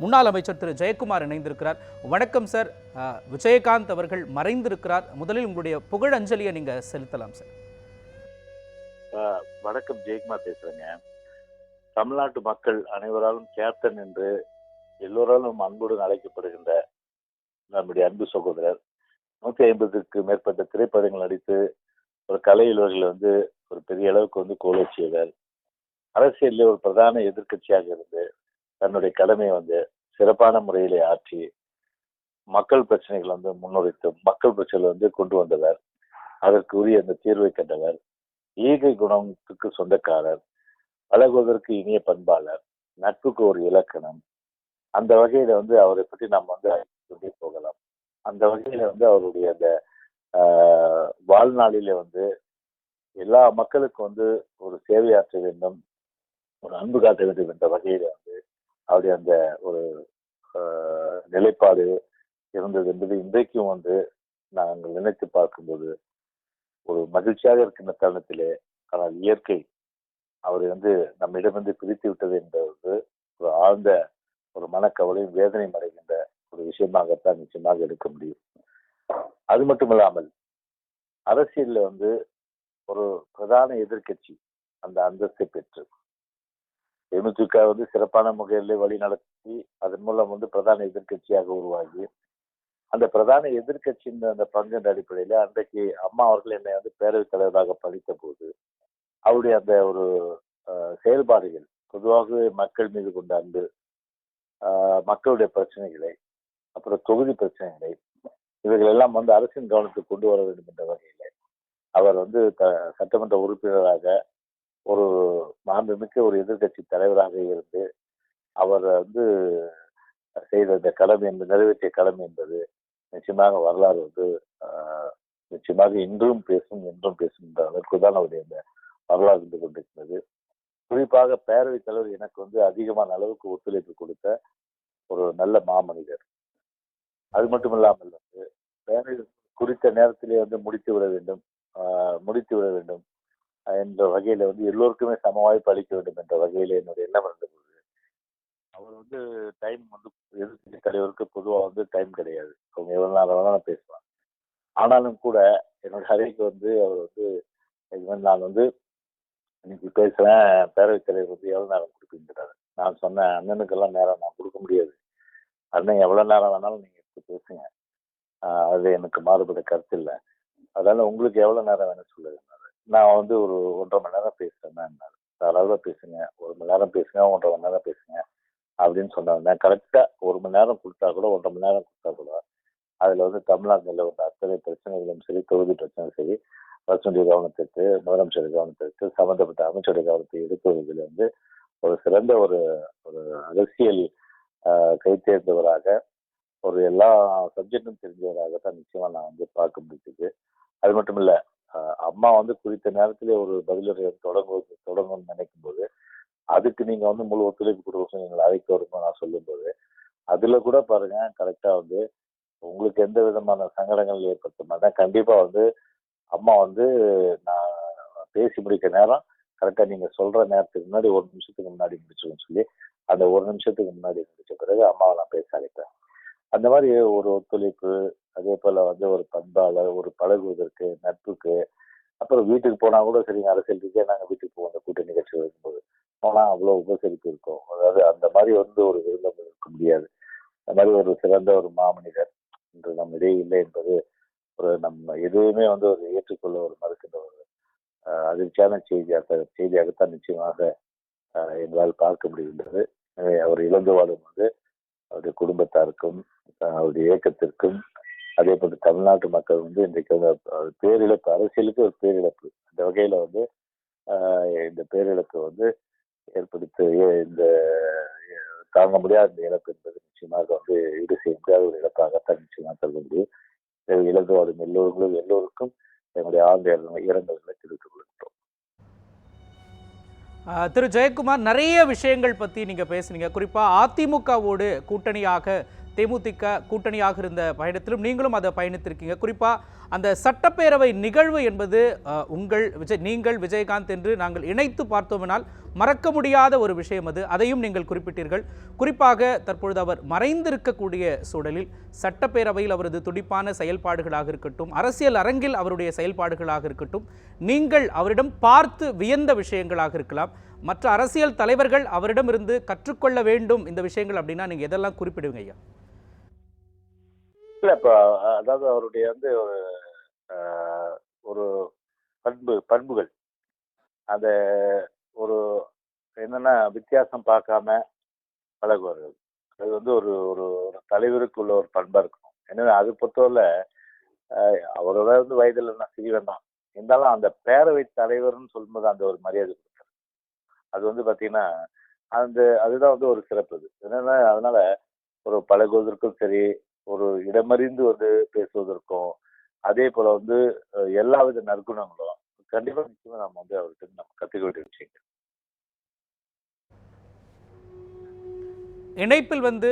முன்னாள் அமைச்சர் திரு ஜெயக்குமார் இணைந்திருக்கிறார். வணக்கம் சார். விஜயகாந்த் அவர்கள் மறைந்திருக்கிறார். முதலில் உங்களுடைய புகழஞ்சலியை நீங்க செலுத்தலாம் சார். ஆஹ் வணக்கம். ஜெயக்குமார் பேசுறேங்க. தமிழ்நாட்டு மக்கள் அனைவராலும் கேப்டன் என்று எல்லோராலும் அன்புடன் அழைக்கப்படுகின்ற நம்முடைய அன்பு சகோதரர். நூற்றி ஐம்பதுக்கு மேற்பட்ட திரைப்படங்கள் நடித்து ஒரு கலை உலகில் வந்து ஒரு பெரிய அளவுக்கு வந்து கோலோச்சியவர் அரசியலில் ஒரு பிரதான எதிர்க்கட்சியாக இருந்து தன்னுடைய கடமையை வந்து சிறப்பான முறையிலே ஆற்றி மக்கள் பிரச்சனைகள் வந்து முன்னுரைத்து மக்கள் பிரச்சனைகள் வந்து கொண்டு வந்தவர். அதற்கு உரிய அந்த தீர்வை கண்டவர். ஈகை குணத்துக்கு சொந்தக்காரர். பழகுவதற்கு இனிய பண்பாளர். நட்புக்கு ஒரு இலக்கணம். அந்த வகையில வந்து அவரை பற்றி நாம் வந்து கொண்டே போகலாம். அந்த வகையில வந்து அவருடைய அந்த ஆஹ், வாழ்நாளிலே வந்து எல்லா மக்களுக்கும் வந்து ஒரு சேவையாற்ற வேண்டும் ஒரு அன்பு காட்ட வேண்டும் என்ற வகையில வந்து அவருடைய அந்த ஒரு நிலைப்பாடு இருந்தது என்பது இன்றைக்கும் வந்து நாங்கள் நினைத்து பார்க்கும்போது ஒரு மகிழ்ச்சியாக இருக்கின்ற தருணத்திலே ஆனால் இயற்கை அவரை வந்து நம்மிடமிருந்து பிரித்து விட்டது என்பது ஒரு ஆழ்ந்த ஒரு மனக்கவலையும் வேதனையும் அடைகின்ற ஒரு விஷயமாகத்தான் நிச்சயமாக எடுக்க முடியும். அது மட்டுமில்லாமல் அரசியலில் வந்து ஒரு பிரதான எதிர்க்கட்சி அந்த அந்தஸ்தை பெற்று தேமுதிக வந்து சிறப்பான முறையில் வழி நடத்தி அதன் மூலம் வந்து பிரதான எதிர்க்கட்சியாக உருவாகி அந்த பிரதான எதிர்கட்சியின் அந்த பங்கின் அடிப்படையில் அன்றைக்கு அம்மா அவர்கள் என்னை வந்து பேரவைத் தலைவராக படித்த போது அவருடைய அந்த ஒரு செயல்பாடுகள் பொதுவாகவே மக்கள் மீது கொண்ட அன்பு மக்களுடைய பிரச்சனைகளை அப்புறம் தொகுதி பிரச்சனைகளை இவைகள் எல்லாம் வந்து அரசின் கவனத்துக்கு கொண்டு வர வேண்டும் என்ற வகையில் அவர் வந்து த- சட்டமன்ற உறுப்பினராக ஒரு மாண்புமிக்க ஒரு எதிர்க்கட்சி தலைவராக இருந்து அவர் வந்து செய்த இந்த கடமை என்பது நிறைவேற்றிய கடமை என்பது நிச்சயமாக வரலாறு வந்து ஆஹ், நிச்சயமாக இன்றும் பேசும் என்றும் பேசும் என்ற அளவுக்கு தான் அவருடைய அந்த வரலாறு இருந்து கொண்டிருக்கிறது. குறிப்பாக பேரவைத் தலைவர் எனக்கு வந்து அதிகமான அளவுக்கு ஒத்துழைப்பு கொடுத்த ஒரு நல்ல மாமனிதர். அது மட்டும் இல்லாமல் வந்து பேரவை குறித்த நேரத்திலே வந்து முடித்து விட வேண்டும் ஆஹ், முடித்து விட வேண்டும். என்ற வகையில வந்து எல்லோருக்குமே சம வாய்ப்பு அளிக்க வேண்டும் என்ற வகையில என்னுடைய எண்ணம் இருந்தது அவர் வந்து டைம் வந்து எதிர்கட்சி தலைவருக்கு பொதுவாக வந்து டைம் கிடையாது. அவங்க எவ்வளவு நேரம் வேணாலும் பேசலாம். ஆனாலும் கூட என்னோட அறைக்கு வந்து அவர் வந்து இது மாதிரி நான் வந்து இன்னைக்கு பேசுறேன் பேரவைத் தலைவர் வந்து எவ்வளவு நேரம் கொடுக்குங்கிறாரு நான் சொன்னேன் அண்ணனுக்கெல்லாம் நேரம் நான் கொடுக்க முடியாது. அண்ணன் எவ்வளவு நேரம் வேணாலும் நீங்க எடுத்து பேசுங்க. அது எனக்கு மாறுபட்ட கருத்து இல்லை. அதனால உங்களுக்கு எவ்வளவு நேரம் வேணும் சொல்லுங்க. நான் வந்து ஒரு ஒன்றரை மணி நேரம் பேசுறேன் தாராளமாக பேசுங்க ஒரு மணி நேரம் பேசுங்க ஒன்றரை மணி நேரம் பேசுங்க அப்படின்னு சொன்னாங்க. நான் கரெக்டாக ஒரு மணி நேரம் கொடுத்தா கூட ஒன்றரை மணி நேரம் கொடுத்தா கூட அதில் வந்து தமிழ்நாட்டில் உள்ள அத்தனை பிரச்சனைகளும் சரி தொகுதி பிரச்சனையும் சரி அரசுடைய கவனத்திற்கு முதலமைச்சர் கவனத்திற்கு சம்மந்தப்பட்ட அமைச்சருடைய கவனத்தை எடுத்துவதில் வந்து ஒரு சிறந்த ஒரு ஒரு அரசியல் கைத்தேர்ந்தவராக ஒரு எல்லா சப்ஜெக்டும் தெரிஞ்சவராக தான் நிச்சயமாக நான் வந்து பார்க்க முடிஞ்சது. அது மட்டும் இல்லை அம்மா வந்து குறித்த நேரத்திலே ஒரு பதிலுரை தொடங்குவது தொடங்கணும்னு நினைக்கும் போது அதுக்கு நீங்க வந்து முழு ஒத்துழைப்பு கொடுக்க நீங்கள் அழைக்க வரும் நான் சொல்லும்போது அதுல கூட பாருங்க கரெக்டா வந்து உங்களுக்கு எந்த விதமான சங்கடங்கள் ஏற்படுத்த கண்டிப்பா வந்து அம்மா வந்து நான் பேசி முடிக்க நேரம் கரெக்டா நீங்க சொல்ற நேரத்துக்கு முன்னாடி ஒரு நிமிஷத்துக்கு முன்னாடி முடிச்சுக்கணும்னு சொல்லி அந்த ஒரு நிமிஷத்துக்கு முன்னாடி முடிச்ச பிறகு அம்மாவை நான் பேச அழைப்பேன். அந்த மாதிரி ஒரு ஒத்துழைப்பு அதே போல வந்து ஒரு பண்பாளர் ஒரு பழகுவதற்கு நட்புக்கு அப்புறம் வீட்டுக்கு போனா கூட சரிங்க அரசியல் ரீதியாக நாங்கள் வீட்டுக்கு போவோம். அந்த கூட்ட நிகழ்ச்சி வரும்போது. போனால் அவ்வளோ உபசரிப்பு இருக்கும். அதாவது அந்த மாதிரி வந்து ஒரு விருந்தம் இருக்க முடியாது. அந்த மாதிரி ஒரு சிறந்த ஒரு மாமனிதர் இன்று நம் இடையே இல்லை என்பது ஒரு நம்ம எதுவுமே வந்து ஒரு ஏற்றுக்கொள்ள ஒரு மறுக்கின்ற ஒரு அதிர்ச்சியான செய்தியாக செய்தியாகத்தான் நிச்சயமாக எங்களால் பார்க்க முடிகின்றது. அவர் இழந்து வாழும் போது அவருடைய குடும்பத்தாருக்கும் அவருடைய இயக்கத்திற்கும் அதே போன்று தமிழ்நாட்டு மக்கள் வந்து இன்றைக்கு வந்து பேரிழப்பு அரசியலுக்கு ஒரு பேரிழப்பு. அந்த வகையில வந்து இந்த பேரிழப்பு வந்து ஏற்படுத்த இந்த தாங்க முடியாத இந்த இழப்பு என்பது நிச்சயமாக வந்து ஈடு செய்ய முடியாத ஒரு இழப்பாகத்தான் நிச்சயமாக கருத முடியும். இழந்து வாழும் எல்லோருக்கும் எல்லோருக்கும் என்னுடைய ஆழ்ந்த இரங்கல்களை தெரிவித்துக் கொள்கின்றோம். திரு. ஜெயக்குமார் நிறைய விஷயங்கள் பற்றி நீங்கள் பேசுனீங்க. குறிப்பாக அதிமுகவோடு கூட்டணியாக தேமுதிக கூட்டணியாக இருந்த பயணத்திலும் நீங்களும் அதை பயணித்திருக்கீங்க. குறிப்பாக அந்த சட்டப்பேரவை நிகழ்வு என்பது உங்கள் விஜய் நீங்கள் விஜயகாந்த் என்று நாங்கள் இணைத்து பார்த்தோம்னால் மறக்க முடியாத ஒரு விஷயம் அது. அதையும் நீங்கள் குறிப்பிட்டீர்கள். குறிப்பாக தற்பொழுது அவர் மறைந்திருக்கக்கூடிய சூழலில் சட்டப்பேரவையில் அவரது துடிப்பான செயல்பாடுகளாக இருக்கட்டும் அரசியல் அரங்கில் அவருடைய செயல்பாடுகளாக இருக்கட்டும் நீங்கள் அவரிடம் பார்த்து வியந்த விஷயங்களாக இருக்கலாம். மற்ற அரசியல் தலைவர்கள் அவரிடமிருந்து கற்றுக்கொள்ள வேண்டும் இந்த விஷயங்கள் அப்படின்னா நீங்க எதெல்லாம் குறிப்பிடுவீங்க ஐயா? இல்ல இப்போ அதாவது அவருடைய வந்து ஒரு ஒரு பண்பு பண்புகள். அந்த ஒரு என்னன்னா வித்தியாசம் பார்க்காம பழகுவார்கள். அது வந்து ஒரு ஒரு ஒரு தலைவருக்குள்ள ஒரு பண்பா இருக்கும். எனவே அது பொறுத்தவரை அவரோட வந்து வயதில் நான் சிறியவன் தான். இருந்தாலும் அந்த பேரவை தலைவர்னு சொல்லும்போது அந்த ஒரு மரியாதை கொடுத்தாரு. அது வந்து பாத்தீங்கன்னா அந்த அதுதான் வந்து ஒரு சிறப்பு அது. என்னன்னா அதனால ஒரு பழகுவதற்கும் சரி ஒரு இடமறிந்து வந்து பேசுவதற்கும் அதே போல வந்து எல்லா வித நற்குணங்களும் கண்டிப்பா நிச்சயமா நம்ம வந்து அவர்கிட்ட நம்ம கத்துக்க வேண்டிய விஷயங்கள். இணைப்பில் வந்து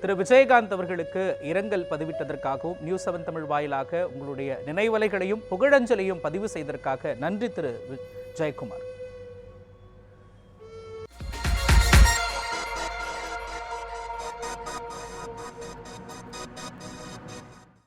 திரு. விஜயகாந்த் அவர்களுக்கு இரங்கல் பதிவிட்டதற்காகவும் நியூஸ் செவன் தமிழ் வாயிலாக உங்களுடைய நினைவலைகளையும் புகழஞ்சலையும் பதிவு செய்ததற்காக நன்றி திரு. ஜெயக்குமார்.